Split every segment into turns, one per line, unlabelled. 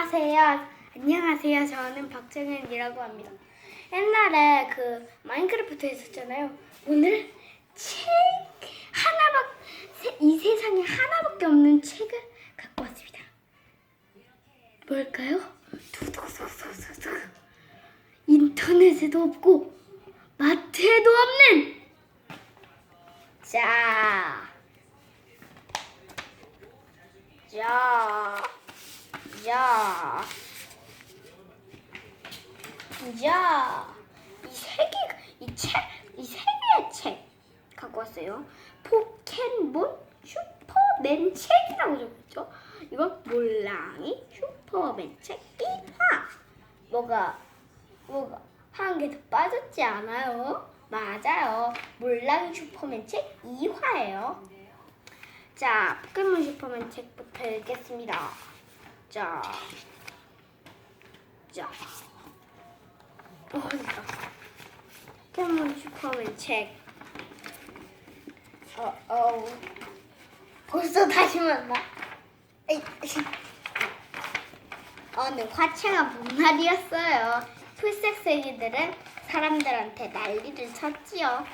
안녕하세요. 안녕하세요. 저는 박정현이라고 합니다. 옛날에 그 마인크래프트 했었잖아요. 오늘 책 하나밖 이 세상에 하나밖에 없는 책을 갖고 왔습니다. 뭘까요? 두두두두두두. 인터넷에도 없고 마트에도 없는 자. 자. 자. 자. 이세 개, 이 책, 이 세 개의 책 갖고 왔어요. 포켓몬 슈퍼맨 책이라고 적었죠. 이건 몰랑이 슈퍼맨 책 1화. 뭐가, 뭐가, 한 개 더 빠졌지 않아요? 맞아요. 몰랑이 슈퍼맨 책 2화예요. 자, 포켓몬 슈퍼맨 책부터 읽겠습니다. 자, 자, 어, 됐다. 포켓몬 슈퍼맨 책. 어, 어, 벌써 다시 만나. 에이. 오늘 화채가 봄날이었어요. 풀색색이들은 사람들한테 난리를 쳤지요.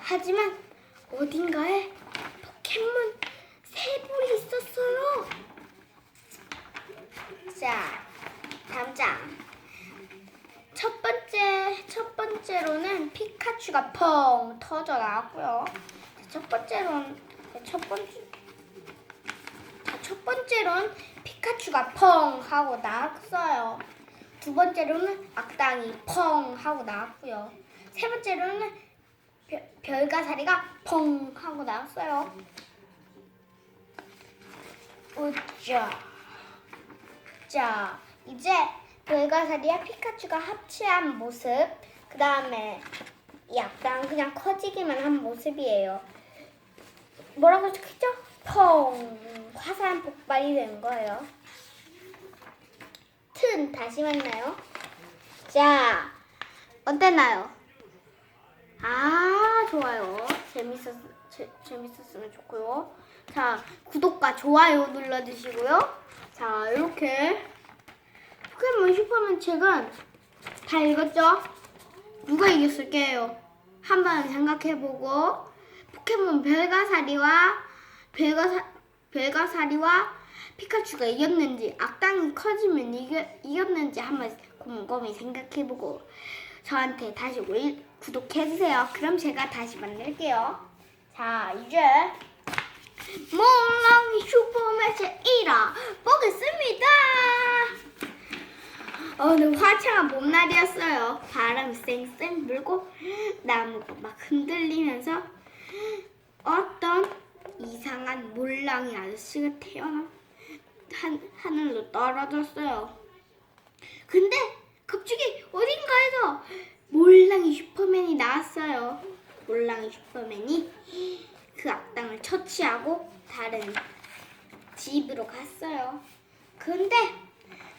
하지만 어딘가에 포켓몬 새불이 있었어요. 자, 당장 첫 번째 첫 번째로는 피카츄가 펑 터져 나왔고요. 첫 번째로는 첫 번째 자, 첫 번째로는 피카츄가 펑 하고 나왔어요. 두 번째로는 악당이 펑 하고 나왔고요. 세 번째로는 별, 별가사리가 펑 하고 나왔어요. 우짜. 자, 이제 별가사리와 피카츄가 합체한 모습, 그 다음에 이 악당 그냥 커지기만 한 모습이에요. 뭐라고 적혔죠? 펑! 화산 폭발이 된 거예요. 튼 다시 만나요. 자, 어땠나요? 아, 좋아요. 재밌었, 재, 재밌었으면 좋고요. 자, 구독과 좋아요 눌러주시고요. 자, 이렇게 포켓몬 슈퍼맨 책은 다 읽었죠? 누가 이겼을게요? 한번 생각해보고 포켓몬 별가사리와 별가사, 별가사리와 피카츄가 이겼는지 악당이 커지면 이겨, 이겼는지 한번 곰곰이 생각해보고 저한테 다시 올, 구독해주세요. 그럼 제가 다시 만날게요. 자 이제 몽랑이 슈퍼매치 1화 보겠습니다. 오늘 화창한 봄날이었어요. 바람이 쌩쌩 불고 나무가 막 흔들리면서 어떤 이상한 몰랑이 아저씨가 태어나 한, 하늘로 떨어졌어요. 근데 갑자기 어딘가에서 몰랑이 슈퍼맨이 나왔어요. 몰랑이 슈퍼맨이 그 악당을 처치하고 다른 집으로 갔어요. 근데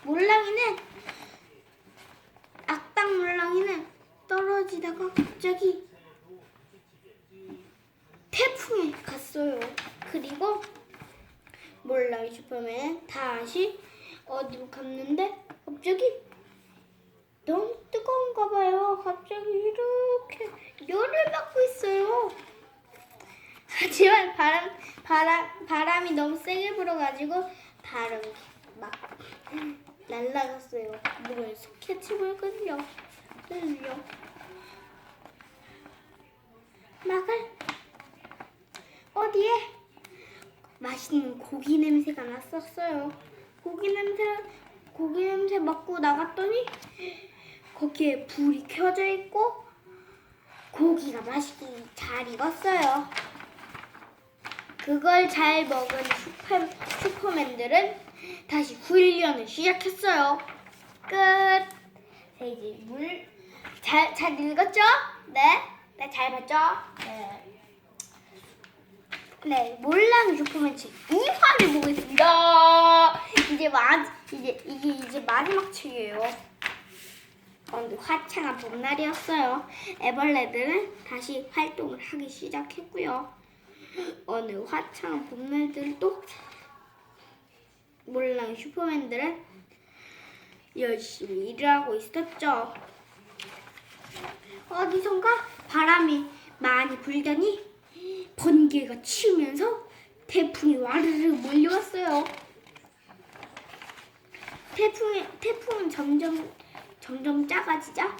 몰랑이는 악당 몰랑이는 떨어지다가 갑자기 태풍에 갔어요. 그리고 몰랑이 슈퍼맨 다시 어디로 갔는데 갑자기 너무 뜨거운가 봐요. 갑자기 이렇게 열을 받고 있어요. 하지만 바람 바람 바람이 너무 세게 불어가지고 바람이 막 날라갔어요. 스케치볼 끌려 끌려 막을 어디에 맛있는 고기 냄새가 났었어요. 고기 냄새 고기 냄새 맡고 나갔더니 거기에 불이 켜져 있고 고기가 맛있게 잘 익었어요. 그걸 잘 먹은 슈퍼, 슈퍼맨들은 다시 훈련을 시작했어요. 끝. 자, 이제 물. 잘, 잘 읽었죠? 네? 네, 잘 봤죠? 네. 네, 몰랑 슈퍼맨 책 2화를 보고 있습니다. 이제 마, 이제, 이게 이제 마지막 책이에요. 오늘 화창한 봄날이었어요. 애벌레들은 다시 활동을 하기 시작했고요. 어느 화창한 봄날들도 몰랑 슈퍼맨들은 열심히 일을 하고 있었죠. 어디선가 바람이 많이 불더니 번개가 치면서 태풍이 와르르 몰려왔어요. 태풍이 태풍은 점점 점점 작아지자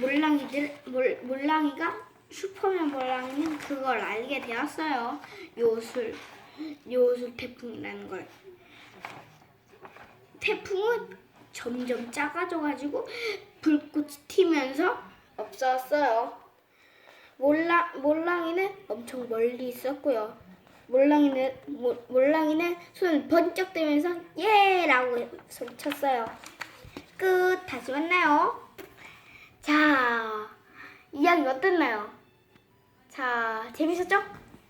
몰랑이들 몰, 몰랑이가 슈퍼맨 몰랑이는 그걸 알게 되었어요. 요술 요술 태풍이라는 걸. 태풍은 점점 작아져가지고 불꽃이 튀면서 없어졌어요. 몰라, 몰랑이는 엄청 멀리 있었고요. 몰랑이는 모, 몰랑이는 손을 번쩍 들면서 예 라고 소리쳤어요. 끝. 다시 만나요. 자, 이야기 어땠나요? 자, 재밌었죠?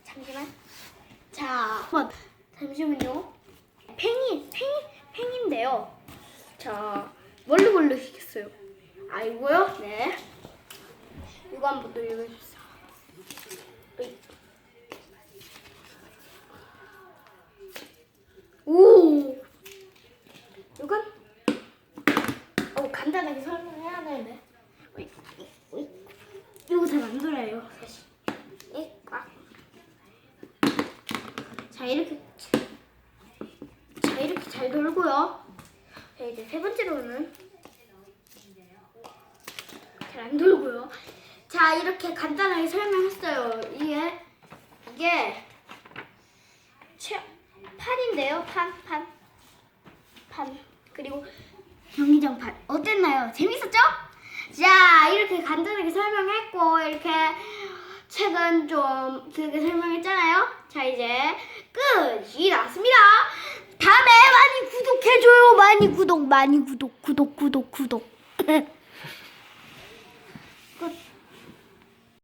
잠시만. 자, 한번 잠시만요. 팽이, 팽이, 팽인데요. 자, 뭘로 걸르시겠어요? 아이고요. 네. 이거 한번 또 읽어주세요. 으이. 오! 이건 어, 간단하게 설명해야 되는데. 으이, 으이. 이거 잘 안 돌아요, 사실. 이 꽉. 자, 이렇게. 잘 돌고요. 자, 이제 세 번째로는 잘 안 돌고요. 자, 이렇게 간단하게 설명했어요. 이게 이게 채, 판인데요. 판, 판, 판. 그리고 경기장 판. 어땠나요? 재밌었죠? 자, 이렇게 간단하게 설명했고 이렇게 책은 좀 길게 설명했잖아요. 자, 이제 끝이 났습니다. 다음에 많이 구독해줘요. 많이 구독, 많이 구독, 구독, 구독, 구독. 끝.